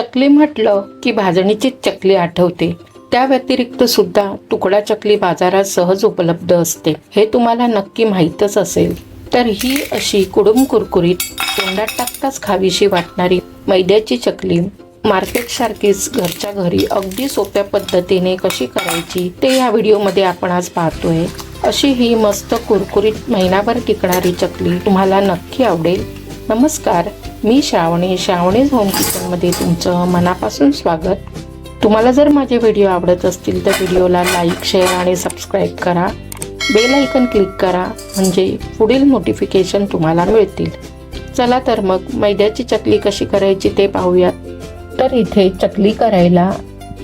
चकली म्हटलं की भाजणीची चकली आठवते. त्या व्यतिरिक्त सुद्धा तुकडा चकली बाजारात सहज उपलब्ध असते. हे तुम्हाला नक्की माहीतच असेल. तर ही अशी कुडूम कुरकुरीत तोंडात टाकताच खावीशी वाटणारी मैद्याची चकली मार्केट सारखीच घरच्या घरी अगदी सोप्या पद्धतीने कशी करायची ते या व्हिडिओमध्ये आपण आज पाहतोय. अशी ही मस्त कुरकुरीत महिनाभर टिकणारी चकली तुम्हाला नक्की आवडेल. नमस्कार. मी श्रावणी श्रावणीज होम किचनमध्ये तुमचं मनापासून स्वागत. तुम्हाला जर माझे व्हिडिओ आवडत असतील तर व्हिडिओला लाईक शेअर आणि सबस्क्राईब करा. बेल आयकन क्लिक करा म्हणजे पुढील नोटिफिकेशन तुम्हाला मिळतील. चला तर मग मैद्याची चकली कशी करायची ते पाहूयात. तर इथे चकली करायला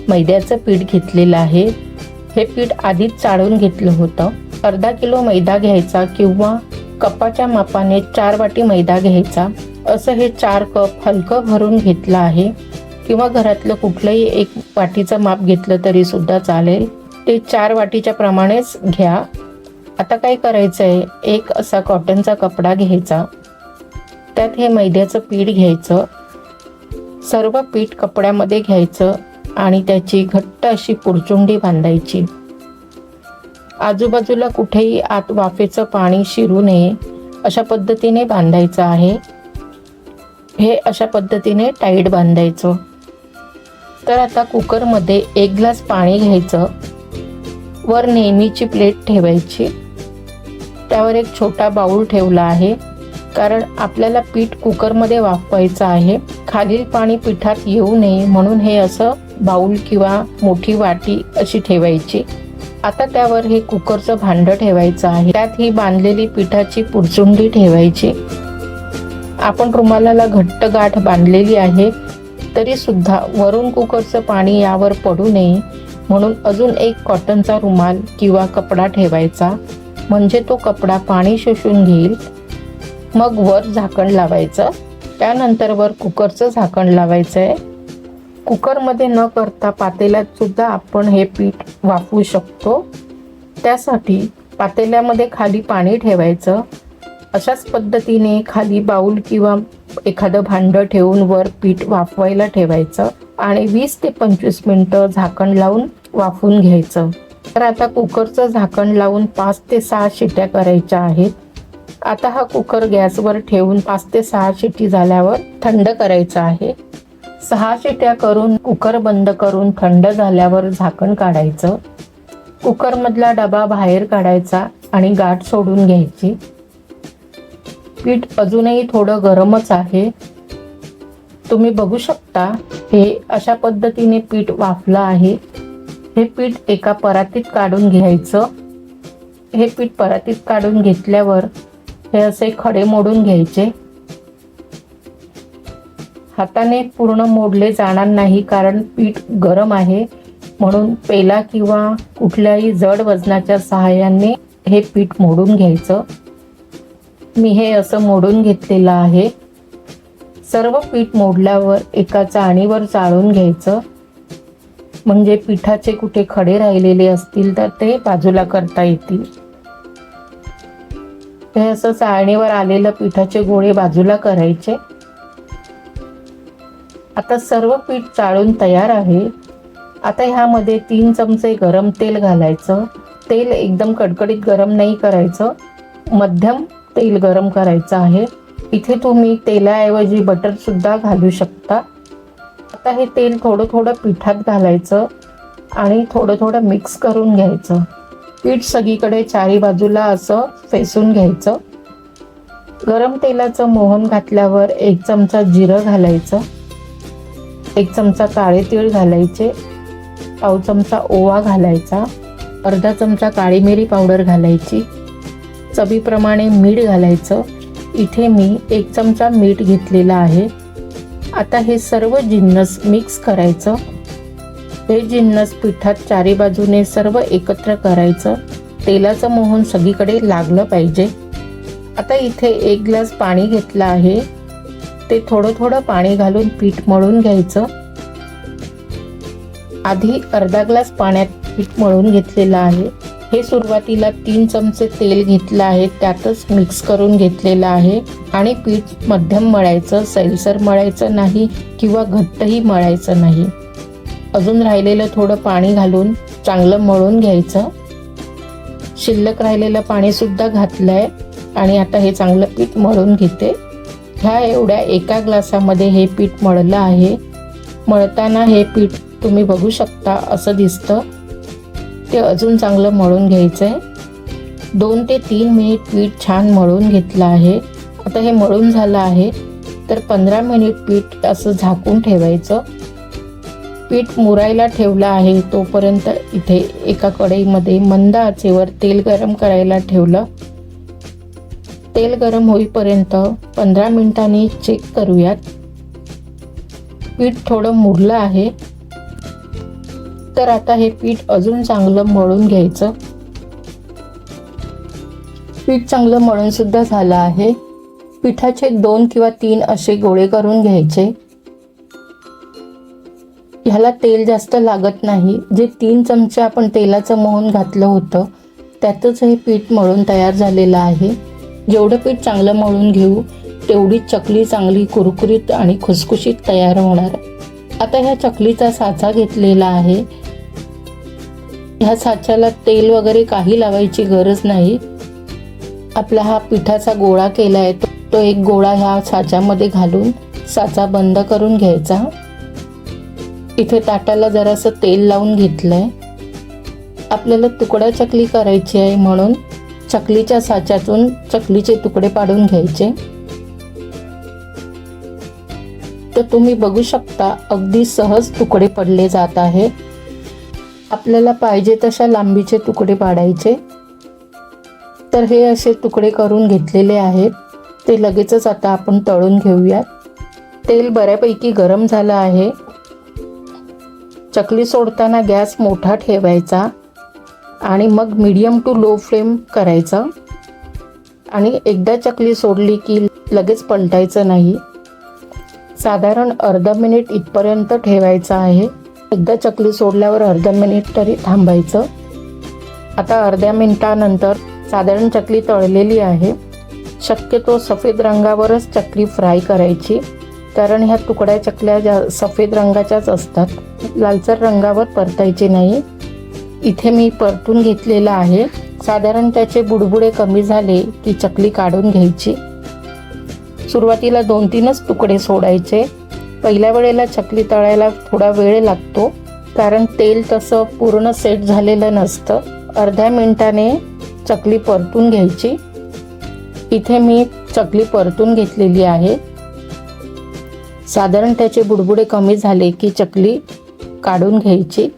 मैद्याचं पीठ घेतलेलं आहे. हे पीठ आधीच चाळून घेतलं होतं. अर्धा किलो मैदा घ्यायचा किंवा कपाच्या मापाने चार वाटी मैदा घ्यायचा. असं हे चार कप हलकं भरून घेतलं आहे. किंवा घरातलं कुठलंही एक वाटीचं माप घेतलं तरी सुद्धा चालेल. ते चार वाटीच्या प्रमाणेच घ्या. आता काय करायचं आहे एक असा कॉटनचा कपडा घ्यायचा. त्यात हे मैद्याचं पीठ घ्यायचं. सर्व पीठ कपड्यामध्ये घ्यायचं आणि त्याची घट्ट अशी पुरचुंडी बांधायची. आजूबाजूला कुठेही आत वाफेचं पाणी शिरू नये अशा पद्धतीने बांधायचं आहे. हे अशा पद्धतीने टाईट बांधायचं. तर आता कुकरमध्ये एक ग्लास पाणी घ्यायचं. वर नेहमीची प्लेट ठेवायची. त्यावर एक छोटा बाऊल ठेवला आहे. कारण आपल्याला पीठ कुकरमध्ये वाफवायचं आहे. खालील पाणी पिठात येऊ नये म्हणून हे असं बाऊल किंवा मोठी वाटी अशी ठेवायची. आता त्यावर हे कुकरचं भांडं ठेवायचं आहे. त्यात ही बांधलेली पिठाची पुरचुंडी ठेवायची. आपण रुमालाला घट्ट गाठ बांधलेली आहे तरी सुद्धा वरून कुकरचं पाणी यावर पडू नये. म्हणून अजून एक कॉटनचा रुमाल किंवा कपडा ठेवायचा म्हणजे तो कपडा पाणी शोषून घेईल. मग वर झाकण लावायचं. त्यानंतर वर कुकरचं झाकण लावायचं आहे कुकरमध्ये न करता पातेल्यात सुद्धा आपण हे पीठ वाफवू शकतो. त्यासाठी पातेल्यामध्ये खाली पाणी ठेवायचं. अशाच पद्धतीने खाली बाऊल किंवा एखादं भांडं ठेवून वर पीठ वाफवायला ठेवायचं आणि वीस ते पंचवीस मिनटं झाकण लावून वाफवून घ्यायचं. तर आता कुकरचं झाकण लावून पाच ते सहा शिट्या करायच्या आहेत. आता हा कुकर गॅसवर ठेवून पाच ते सहा शिटी झाल्यावर थंड करायचा आहे. सहा शिट्या करून कुकर बंद करून थंड झाल्यावर झाकण काढायचं. कुकरमधला डबा बाहेर काढायचा आणि गाठ सोडून घ्यायची. पीठ अजूनही थोडं गरमच आहे. तुम्ही बघू शकता हे अशा पद्धतीने पीठ वाफलं आहे. हे पीठ एका परातीत काढून घ्यायचं. हे पीठ परातीत काढून घेतल्यावर हे असे खडे मोडून घ्यायचे. हाताने पूर्ण मोडले जाणार नाही कारण पीठ गरम आहे. म्हणून पेला किंवा कुठल्याही जड वजनाच्या सहाय्याने हे पीठ मोडून घ्यायचं. मी हे असं मोडून घेतलेलं आहे. सर्व पीठ मोडल्यावर एका चाळणीवर चाळून घ्यायचं. म्हणजे पिठाचे कुठे खडे राहिलेले असतील तर ते बाजूला करता येतील. हे असं चाळणीवर आलेलं पिठाचे गोळे बाजूला करायचे. आता सर्व पीठ चाळून तयार आहे. आता ह्यामध्ये तीन चमचे गरम तेल घालायचं. तेल एकदम कडकडीत गरम नाही करायचं. मध्यम तेल गरम करायचं आहे. इथे तुम्ही तेलाऐवजी बटर सुद्धा घालू शकता. आता हे तेल थोडं थोडं पिठात घालायचं आणि थोडं थोडं मिक्स करून घ्यायचं. पीठ सगळीकडे चारी बाजूला असं फेसून घ्यायचं. गरम तेलाचं मोहन घातल्यावर एक चमचा जिरं घालायचं. एक चमचा काळे तीळ घालायचे. पाव चमचा ओवा घालायचा. अर्धा चमचा काळी मिरी पावडर घालायची. चवीप्रमाणे मीठ घालायचं. इथे मी एक चमचा मीठ घेतलेला आहे. आता हे सर्व जिन्नस मिक्स करायचं. हे जिन्नस पिठात चारी बाजूने सर्व एकत्र करायचं. तेलाचं मोहन सगळीकडे लागलं पाहिजे. आता इथे एक ग्लास पाणी घेतलं आहे. ते थोडं थोडं पाणी घालून पीठ मळून घ्यायचं. आधी अर्धा ग्लास पाण्यात पीठ मळून घेतलेलं आहे. हे सुरुवातीला तीन चमचे तेल घेतलं आहे त्यातच मिक्स करून घेतलेलं आहे. आणि पीठ मध्यम मळायचं सैलसर मळायचं नाही किंवा घट्टही मळायचं नाही. अजून राहिलेलं थोडं पाणी घालून चांगलं मळून घ्यायचं. शिल्लक राहिलेलं पाणीसुद्धा घातलं आहे आणि आता हे चांगलं पीठ मळून घेते. ह्या एवढ्या एका ग्लासामध्ये हे पीठ मळलं आहे. मळताना हे पीठ तुम्ही बघू शकता असं दिसतं. ते अजून चांगलं मळून घ्यायचं आहे दोन ते तीन मिनिट पीठ छान मळून घेतलं आहे. आता हे मळून झालं आहे. तर पंधरा मिनिट पीठ असं झाकून ठेवायचं. पीठ मुरायला ठेवलं आहे तोपर्यंत इथे एका कढईमध्ये मंद आचेवर तेल गरम करायला ठेवलं. तेल गरम होईपर्यंत पंधरा मिनिटांनी चेक करूयात. पीठ थोडं मुरलं आहे. तर आता हे पीठ अजून चांगलं मळून घ्यायचं. पीठ चांगलं मळून सुद्धा झालं आहे. पिठाचे दोन किंवा तीन असे गोळे करून घ्यायचे. ह्याला तेल जास्त लागत नाही. जे तीन चमचे आपण तेलाचं मोहन घातलं होतं त्यातच हे पीठ मळून तयार झालेलं आहे. जेवढं पीठ चांगलं मळून घेऊ तेवढी चकली चांगली कुरकुरीत आणि खुसखुशीत तयार होणार. आता ह्या चकलीचा साचा घेतलेला आहे. ह्या साच्याला तेल वगैरे काही लावायची गरज नाही. आपला हा पिठाचा गोळा केला आहे तो तो एक गोळा ह्या साच्यामध्ये घालून साचा बंद करून घ्यायचा. इथे ताटाला जरासं तेल लावून घेतलं आहे आपल्याला तुकडा चकली करायची आहे म्हणून चकलीच्या साच्यातून चकलीचे तुकडे पाडून घ्यायचे. तर तुम्ही बघू शकता अगदी सहज तुकडे पडले जात आहे आपल्याला पाहिजे तशा लांबीचे तुकडे पाडायचे. तर हे असे तुकडे करून घेतलेले आहेत. ते लगेचच आता आपण तळून घेऊयात. तेल बऱ्यापैकी गरम झालं आहे. चकली सोडताना गॅस मोठा ठेवायचा आणि मग मीडियम टू लो फ्लेम करायचं. आणि एकदा चकली सोडली की लगेच पलटायचं नाही. साधारण अर्धा मिनिट इथपर्यंत ठेवायचं आहे. एकदा चकली सोडल्यावर अर्धा मिनिट तरी थांबायचं. आता अर्ध्या मिनिटानंतर साधारण चकली तळलेली आहे. शक्यतो सफेद रंगावरच चकली फ्राय करायची कारण ह्या तुकड्या चकल्या ज्या सफेद रंगाच्याच असतात लालसर रंगावर परतायचे नाही. इथे मी परतून घेतलेलं आहे. साधारण त्याचे बुडबुडे कमी झाले की चकली काढून घ्यायची. सुरुवातीला दोन तीनच तुकडे सोडायचे. पहिल्या वेळेला चकली तळायला थोडा वेळ लागतो कारण तेल तसं पूर्ण सेट झालेलं नसतं. अर्ध्या मिनिटाने चकली परतून घ्यायची. इथे मी चकली परतून घेतलेली आहे. साधारण त्याचे बुडबुडे कमी झाले की चकली काढून घ्यायची.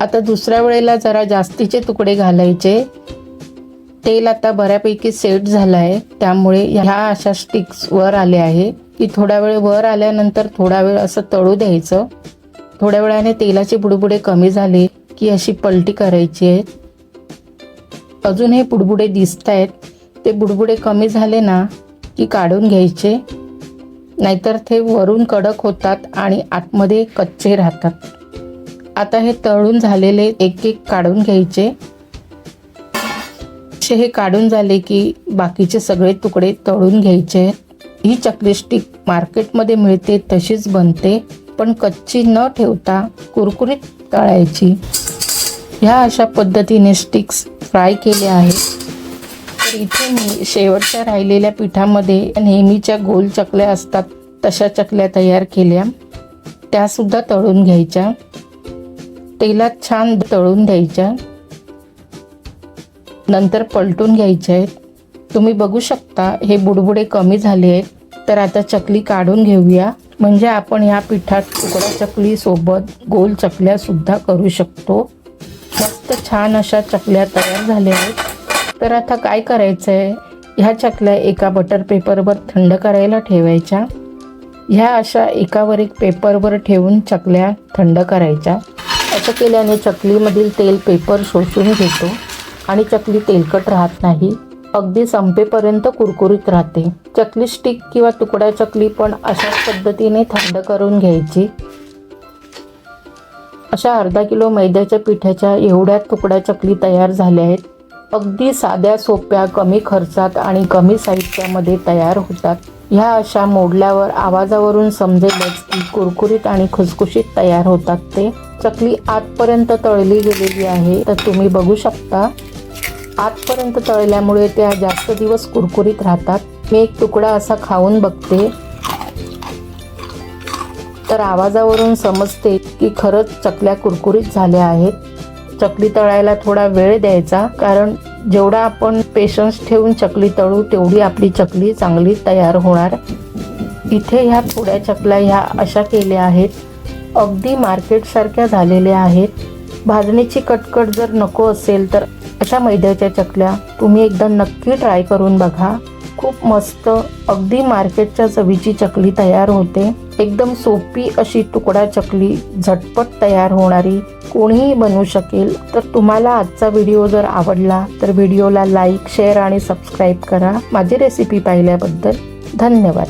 आता दुसऱ्या वेळेला जरा जास्तीचे तुकडे घालायचे. तेल आता बऱ्यापैकी सेट झालं आहे त्यामुळे ह्या अशा स्टिक्सवर आले आहे. की थोड्या वेळ वर आल्यानंतर थोडा वेळ असं तळू द्यायचं. थोड्या वेळाने तेलाचे बुडबुडे कमी झाले की अशी पलटी करायची आहे. अजून हे बुडबुडे दिसत आहेत ते बुडबुडे कमी झाले ना की काढून घ्यायचे. नाहीतर ते वरून कडक होतात आणि आतमध्ये कच्चे राहतात. आता हे तळून झालेले एक एक काढून घ्यायचे. हे काढून झाले की बाकीचे सगळे तुकडे तळून घ्यायचे. ही चकली स्टिक मार्केटमध्ये मिळते तशीच बनते पण कच्ची न ठेवता कुरकुरीत तळायची. ह्या अशा पद्धतीने स्टिक्स फ्राय केले आहेत. तर इथे मी शेवटच्या राहिलेल्या पिठामध्ये नेहमीच्या गोल चकल्या असतात तशा चकल्या तयार केल्या. त्यासुद्धा तळून घ्यायच्या. तेलात छान तळून द्यायच्या नंतर पलटून घ्यायच्या आहेत. तुम्ही बघू शकता हे बुडबुडे कमी झाले आहेत. तर आता चकली काढून घेऊया. म्हणजे आपण या पिठात तुकडा चकली सोबत गोल चकल्या सुद्धा करू शकतो. मस्त छान अशा चकल्या तयार झाल्या आहेत. तर आता काय करायचं आहे ह्या चकल्या एका बटर पेपरवर थंड करायला ठेवायच्या. ह्या अशा एकावर एक पेपरवर ठेवून चकल्या थंड करायच्या. असं केल्याने चकलीमधील तेल पेपर शोषून घेतो आणि चकली तेलकट राहत नाही. अगदी संपेपर्यंत कुरकुरीत राहते. चकली स्टिक किंवा तुकड्या चकली पण अशाच पद्धतीने थंड करून घ्यायची. अशा अर्धा किलो मैद्याच्या पिठाच्या एवढ्या तुकड्या चकली तयार झाल्या आहेत. अगदी साध्या सोप्या कमी खर्चात आणि कमी साहित्यामध्ये तयार होतात. ह्या अशा मोडल्यावर आवाजावरून समजेलच की कुरकुरीत आणि खुसखुशीत तयार होतात ते. चकली आतपर्यंत तळली गेलेली आहे तर तुम्ही बघू शकता. आतपर्यंत तळल्यामुळे त्या जास्त दिवस कुरकुरीत राहतात. मी एक तुकडा असा खाऊन बघते. तर आवाजावरून समजते की खरंच चकल्या कुरकुरीत झाल्या आहेत. चकली तळायला थोडा वेळ द्यायचा कारण जेवढा आपण पेशन्स ठेवून चकली तळू तेवढी आपली चकली चांगली तयार होणार. इथे ह्या थोड्या चकल्या ह्या अशा केल्या आहेत. अगदी मार्केटसारख्या झालेल्या आहेत. भाजणीची कटकट जर नको असेल तर अशा मैद्याच्या चकल्या तुम्ही एकदा नक्की ट्राय करून बघा. खूप मस्त अगदी मार्केटच्या चवीची चकली तयार होते. एकदम सोपी अशी तुकडा चकली झटपट तयार होणारी कोणीही बनवू शकेल. तर तुम्हाला आजचा व्हिडिओ जर आवडला तर व्हिडिओला लाईक शेअर आणि सबस्क्राईब करा. माझी रेसिपी पाहिल्याबद्दल धन्यवाद.